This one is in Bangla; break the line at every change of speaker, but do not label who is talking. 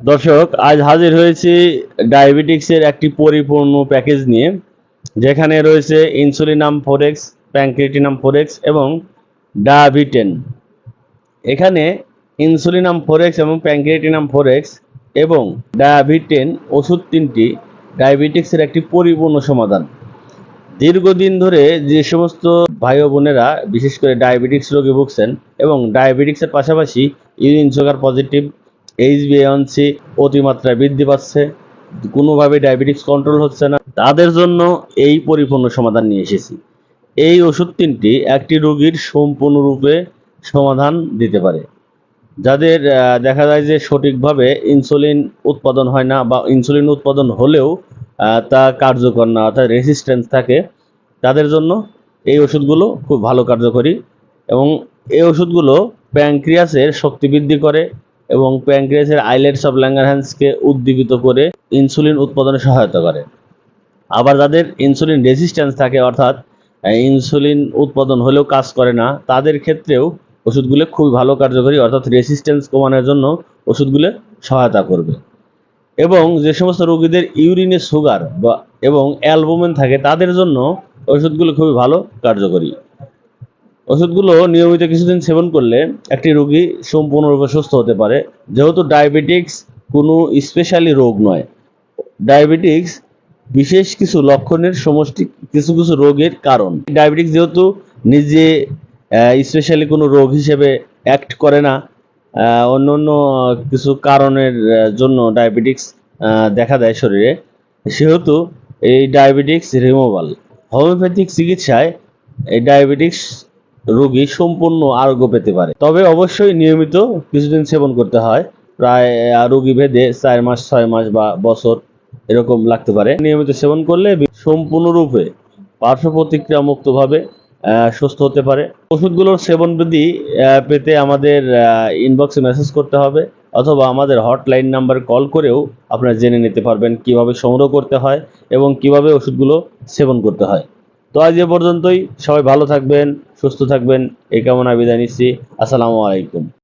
দর্শক, আজ হাজির হয়েছি ডায়াবেটিক্সের একটি পরিপূর্ণ প্যাকেজ নিয়ে, যেখানে রয়েছে ইনসুলিনাম ফোরেক্স প্যাঙ্ক্রিটিনাম ফোরেক্স এবং ডায়াবিটেন। এখানে ইনসুলিনাম ফোরেক্স এবং প্যাঙ্ক্রিটিনাম ফোরেক্স এবং ডায়াবিটেন ওষুধ তিনটি ডায়াবেটিক্সের একটি পরিপূর্ণ সমাধান। দীর্ঘদিন ধরে যে সমস্ত ভাই বোনেরা, বিশেষ করে ডায়াবেটিক্স রোগে ভুগছেন এবং ডায়াবেটিক্সের পাশাপাশি ইউরিন সুগার পজিটিভ এইচবিএনসি অতিমাত্রায় বৃদ্ধি পাচ্ছে। কোনোভাবে ডায়াবেটিক্স কন্ট্রোল হচ্ছে না। তাদের জন্য এই পরিপূর্ণ সমাধান নিয়ে এসেছি। এই ওষুধ তিনটি একটি রোগীর সম্পূর্ণরূপে সমাধান দিতে পারে। যাদের দেখা যায় যে সঠিকভাবে ইনসুলিন উৎপাদন হয় না বা ইনসুলিন উৎপাদন হলেও তা কার্যকর না অর্থাৎ রেসিস্ট্যান্স থাকে, তাদের জন্য এই ওষুধগুলো খুব ভালো কার্যকরী এবং এই ওষুধগুলো প্যাঙ্ক্রিয়াসের শক্তি বৃদ্ধি করে এবং প্যাঙ্ক্রিয়াসের আইলেটস অফ ল্যাঙ্গারহ্যান্সকে উদ্দীপিত করে ইনসুলিন উৎপাদনে সহায়তা করে। আবার যাদের ইনসুলিন রেজিস্ট্যান্স থাকে, অর্থাৎ ইনসুলিন উৎপাদন হলেও কাজ করে না, তাদের ক্ষেত্রেও ওষুধগুলো খুবই ভালো কার্যকরী, অর্থাৎ রেসিস্ট্যান্স কমানোর জন্য ওষুধগুলো সহায়তা করবে। এবং যে সমস্ত রোগীদের ইউরিনে সুগার বা, এবং অ্যালবুমিন থাকে, তাদের জন্য ওষুধগুলো খুবই ভালো কার্যকরী। ওষুধগুলো নিয়মিত কিছুদিন সেবন করলে একটি রোগী সম্পূর্ণরূপে সুস্থ হতে পারে। যেহেতু ডায়াবেটিক্স কোনো স্পেশালি রোগ নয়। ডায়াবেটিক্স বিশেষ কিছু লক্ষণের সমষ্টি কিছু কিছু রোগের কারণ। ডায়াবেটিক্স যেহেতু নিজে স্পেশালি কোনো রোগ হিসেবে অ্যাক্ট করে না অন্য অন্য কিছু কারণের জন্য ডায়াবেটিক্স দেখা দেয় শরীরে। সেহেতু এই ডায়াবেটিক্স রিমুভাল হোমিওপ্যাথিক চিকিৎসায় এই ডায়াবেটিক্স রোগী সম্পূর্ণ আরোগ্য পেতে পারে। তবে অবশ্যই নিয়মিত কিছুদিন সেবন করতে হয়। প্রায় রোগী ভেদে চার মাস, ছয় মাস বা বছর এরকম লাগতে পারে। নিয়মিত সেবন করলে সম্পূর্ণরূপে পার্শ্ব প্রতিক্রিয়া মুক্তভাবে সুস্থ হতে পারে। ওষুধগুলোর সেবন বিধি পেতে আমাদের ইনবক্সে মেসেজ করতে হবে অথবা আমাদের হটলাইন নাম্বার কল করেও আপনারা জেনে নিতে পারবেন কীভাবে সংগ্রহ করতে হয় এবং কীভাবে ওষুধগুলো সেবন করতে হয়। তো আজ এ পর্যন্তই। সবাই ভালো থাকবেন, সুস্থ থাকবেন। এই কামনা বিদায় নিচ্ছি। আসসালামু আলাইকুম।